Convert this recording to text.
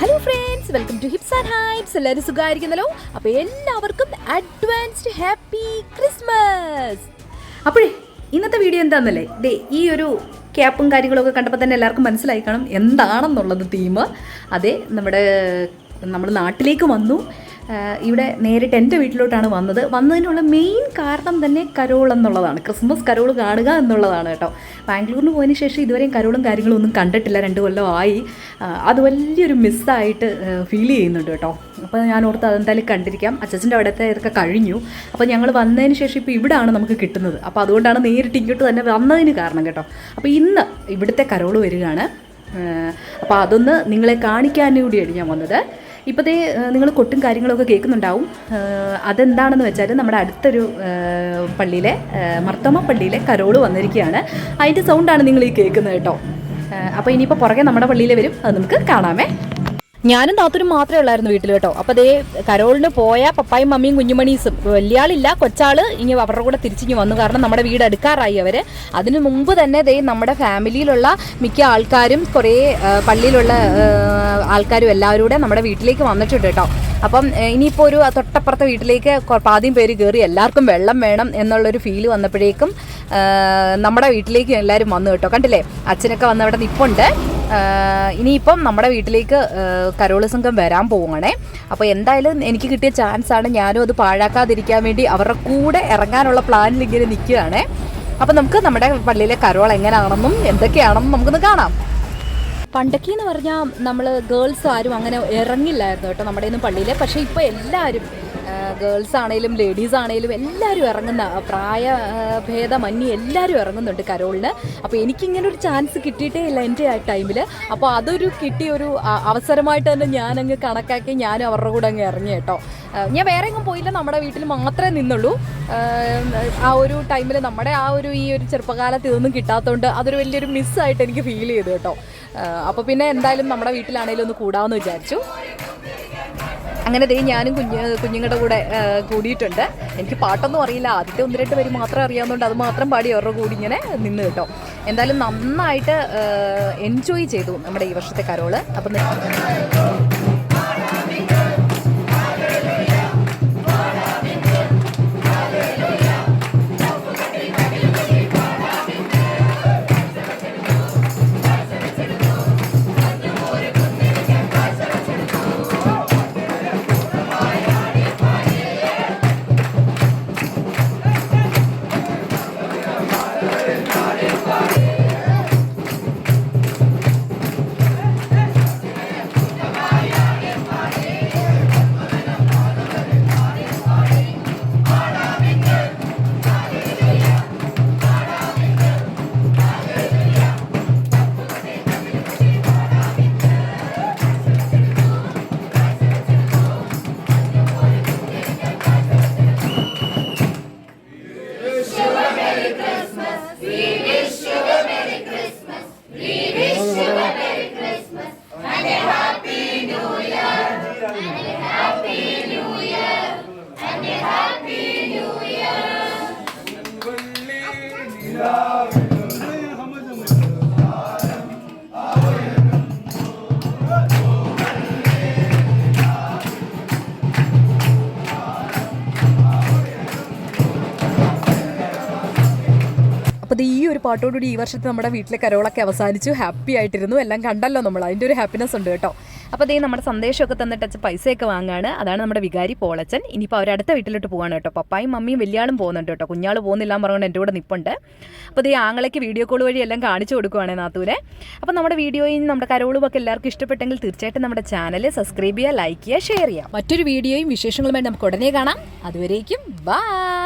Hello friends welcome to hips and hypes എല്ലാവരും സുഖമായിരിക്കുന്നല്ലോ? അപ്പോൾ എല്ലാവർക്കും അഡ്വാൻസ്ഡ് ഹാപ്പി ക്രിസ്മസ് അപ്പോഴേ ഇന്നത്തെ വീഡിയോ എന്താണെന്നല്ലേ ദേ ഈ ഒരു ക്യാപ്പും കാര്യങ്ങളൊക്കെ കണ്ടപ്പോൾ തന്നെ എല്ലാവർക്കും മനസ്സിലായി കാണും എന്താണെന്നുള്ളത് തീം അതെ നമ്മുടെ നമ്മൾ നാട്ടിലേക്ക് വന്നു. ഇവിടെ നേരിട്ട് എന്റെ വീട്ടിലോട്ടാണ് വന്നത്. വന്നതിനുള്ള മെയിൻ കാരണം തന്നെ കരോൾ എന്നുള്ളതാണ്. ക്രിസ്മസ് കരോൾ കാണുക എന്നുള്ളതാണ് കേട്ടോ. ബാംഗ്ലൂരിന് പോയതിന് ശേഷം ഇതുവരെയും കരോളും കാര്യങ്ങളും ഒന്നും കണ്ടിട്ടില്ല. രണ്ട് ആയി. അത് വലിയൊരു മിസ്സായിട്ട് ഫീൽ ചെയ്യുന്നുണ്ട് കേട്ടോ. അപ്പോൾ ഞാൻ ഓർത്ത് അതെന്തായാലും കണ്ടിരിക്കാം. അച്ഛന്റെ അവിടുത്തെ ഇതൊക്കെ കഴിഞ്ഞു. അപ്പോൾ ഞങ്ങൾ വന്നതിന് ശേഷം ഇപ്പോൾ ഇവിടാണ് നമുക്ക് കിട്ടുന്നത്. അപ്പോൾ അതുകൊണ്ടാണ് നേരിട്ട് ഇങ്ങോട്ട് തന്നെ വന്നതിന് കാരണം കേട്ടോ. അപ്പോൾ ഇന്ന് ഇവിടുത്തെ കരോൾ വരികയാണ്. അപ്പോൾ അതൊന്ന് നിങ്ങളെ കാണിക്കാൻ കൂടിയാണ് ഞാൻ വന്നത്. ഇപ്പോഴത്തെ നിങ്ങൾ കൊട്ടും കാര്യങ്ങളൊക്കെ കേൾക്കുന്നുണ്ടാവും. അതെന്താണെന്ന് വെച്ചാൽ നമ്മുടെ അടുത്തൊരു പള്ളിയിലെ മർത്തോമ പള്ളിയിലെ കരോൾ വന്നിരിക്കുകയാണ്. അതിന്റെ സൗണ്ടാണ് നിങ്ങൾ ഈ കേൾക്കുന്നത് കേട്ടോ. അപ്പോൾ ഇനിയിപ്പോൾ പുറകെ നമ്മുടെ പള്ളിയിൽ വരും. അത് നമുക്ക് കാണാമേ. ഞാനും താത്തൂരും മാത്രമേ ഉള്ളായിരുന്നു വീട്ടിൽ കേട്ടോ. അപ്പൊ അതേ കരോളിന് പോയ പപ്പായും മമ്മിയും കുഞ്ഞുമണീസും. വലിയാളില്ല കൊച്ചാൾ ഇനി അവരുടെ കൂടെ തിരിച്ചിങ്ങി വന്നു. കാരണം നമ്മുടെ വീട് എടുക്കാറായി അവർ. അതിനു മുമ്പ് തന്നെ ദേ നമ്മുടെ ഫാമിലിയിലുള്ള മിക്ക ആൾക്കാരും കുറേ പള്ളിയിലുള്ള ആൾക്കാരും എല്ലാവരും കൂടെ നമ്മുടെ വീട്ടിലേക്ക് വന്നിട്ടുണ്ട് കേട്ടോ. അപ്പം ഇനിയിപ്പോൾ ഒരു തൊട്ടപ്പുറത്തെ വീട്ടിലേക്ക് പാതിയും പേര് കയറി എല്ലാവർക്കും വെള്ളം വേണം എന്നുള്ളൊരു ഫീൽ വന്നപ്പോഴേക്കും നമ്മുടെ വീട്ടിലേക്ക് എല്ലാവരും വന്നു കേട്ടോ. കണ്ടില്ലേ? അച്ഛനൊക്കെ വന്ന് അവിടെ നിപ്പുണ്ട്. ഇനിയിപ്പം നമ്മുടെ വീട്ടിലേക്ക് കരോള സംഘം വരാൻ പോവുകയാണേ. അപ്പോൾ എന്തായാലും എനിക്ക് കിട്ടിയ ചാൻസ് ആണ് ഞാനും അത് പാഴാക്കാതിരിക്കാൻ വേണ്ടി അവരുടെ കൂടെ ഇറങ്ങാനുള്ള പ്ലാനിൽ ഇങ്ങനെ നിൽക്കുകയാണേ. അപ്പോൾ നമുക്ക് നമ്മുടെ പള്ളിയിലെ കരോൾ എങ്ങനെയാണെന്നും എന്തൊക്കെയാണെന്നും നമുക്കൊന്ന് കാണാം. പണ്ടൊക്കെ എന്ന് പറഞ്ഞാൽ നമ്മൾ ഗേൾസ് ആരും അങ്ങനെ ഇറങ്ങില്ലായിരുന്നു കേട്ടോ നമ്മുടെ ഇന്ന് പള്ളിയിൽ പക്ഷേ ഇപ്പോൾ എല്ലാവരും ഗേൾസ് ആണെങ്കിലും ലേഡീസ് ആണെങ്കിലും എല്ലാവരും ഇറങ്ങുന്ന പ്രായ ഭേദ ഭേദമന്യേ എല്ലാവരും ഇറങ്ങുന്നുണ്ട് കരോളിന്. അപ്പോൾ എനിക്കിങ്ങനെ ഒരു ചാൻസ് കിട്ടിയിട്ടേ ഇല്ല എന്റെ ആ ടൈമിൽ അപ്പോൾ അതൊരു കിട്ടിയ ഒരു അവസരമായിട്ട് തന്നെ ഞാനങ്ങ് കണക്കാക്കി ഞാനും അവരുടെ കൂടെ അങ്ങ് ഇറങ്ങി കേട്ടോ. ഞാൻ വേറെ എങ്ങും പോയില്ല നമ്മുടെ വീട്ടിൽ മാത്രമേ നിന്നുള്ളൂ. ആ ഒരു ടൈമിൽ നമ്മുടെ ആ ഒരു ഈ ഒരു ചെറുപ്പകാലത്ത് ഇതൊന്നും കിട്ടാത്തതുകൊണ്ട് അതൊരു വലിയൊരു മിസ്സായിട്ട് എനിക്ക് ഫീൽ ചെയ്തു കേട്ടോ. അപ്പോൾ പിന്നെ എന്തായാലും നമ്മുടെ വീട്ടിലാണെങ്കിലും ഒന്ന് കൂടാമെന്ന് വിചാരിച്ചു. അങ്ങനെ ദേ ഞാനും കുഞ്ഞ് കുഞ്ഞുങ്ങളുടെ കൂടെ കൂടിയിട്ടുണ്ട്. എനിക്ക് പാട്ടൊന്നും അറിയില്ല. ആദ്യത്തെ ഒന്ന് രണ്ട് പേര് മാത്രം അറിയാവുന്നതുകൊണ്ട് അത് മാത്രം പാടി അവരുടെ കൂടി ഇങ്ങനെ നിന്ന് കേട്ടോ. എന്തായാലും നന്നായിട്ട് എൻജോയ് ചെയ്തു നമ്മുടെ ഈ വർഷത്തെ കരോൾ. അപ്പം അപ്പോൾ ഈ ഒരു പാട്ടോടുകൂടി ഈ വർഷത്തെ നമ്മുടെ വീട്ടിലെ കരോളൊക്കെ അവസാനിച്ചു. ഹാപ്പി ആയിട്ടിരുന്നു. എല്ലാം കണ്ടല്ലോ നമ്മൾ. അതിന്റെ ഒരു ഹാപ്പിനെസ് ഉണ്ട് കേട്ടോ. അപ്പോൾ അതേ നമ്മുടെ സന്ദേശമൊക്കെ തന്നിട്ട് അച്ഛൻ പൈസയൊക്കെ വാങ്ങാണ്. അതാണ് നമ്മുടെ വികാരി പോളച്ചൻ. ഇനിയിപ്പോൾ അവർ അടുത്ത വീട്ടിലോട്ട് പോവാണ് കേട്ടോ. പപ്പായും മമ്മിയും വലിയാളും പോകുന്നുണ്ട് കേട്ടോ. കുഞ്ഞാൾ പോകുന്നില്ല എന്ന് പറഞ്ഞുകൊണ്ട് എന്റെ കൂടെ നിപ്പുണ്ട്. അപ്പോൾ അതേ ആങ്ങളയ്ക്ക് വീഡിയോ കോൾ വഴി എല്ലാം കാണിച്ചു കൊടുക്കുവാണ് നാത്തൂരെ അപ്പോൾ നമ്മുടെ വീഡിയോയും നമ്മുടെ കരോളും ഒക്കെ എല്ലാവർക്കും ഇഷ്ടപ്പെട്ടെങ്കിൽ തീർച്ചയായിട്ടും നമ്മുടെ ചാനൽ സബ്സ്ക്രൈബ് ചെയ്യുക ലൈക്ക് ചെയ്യുക ഷെയർ ചെയ്യുക. മറ്റൊരു വീഡിയോയും വിശേഷങ്ങളുമായി നമുക്ക് ഉടനെ കാണാം. അതുവരേക്കും ബൈ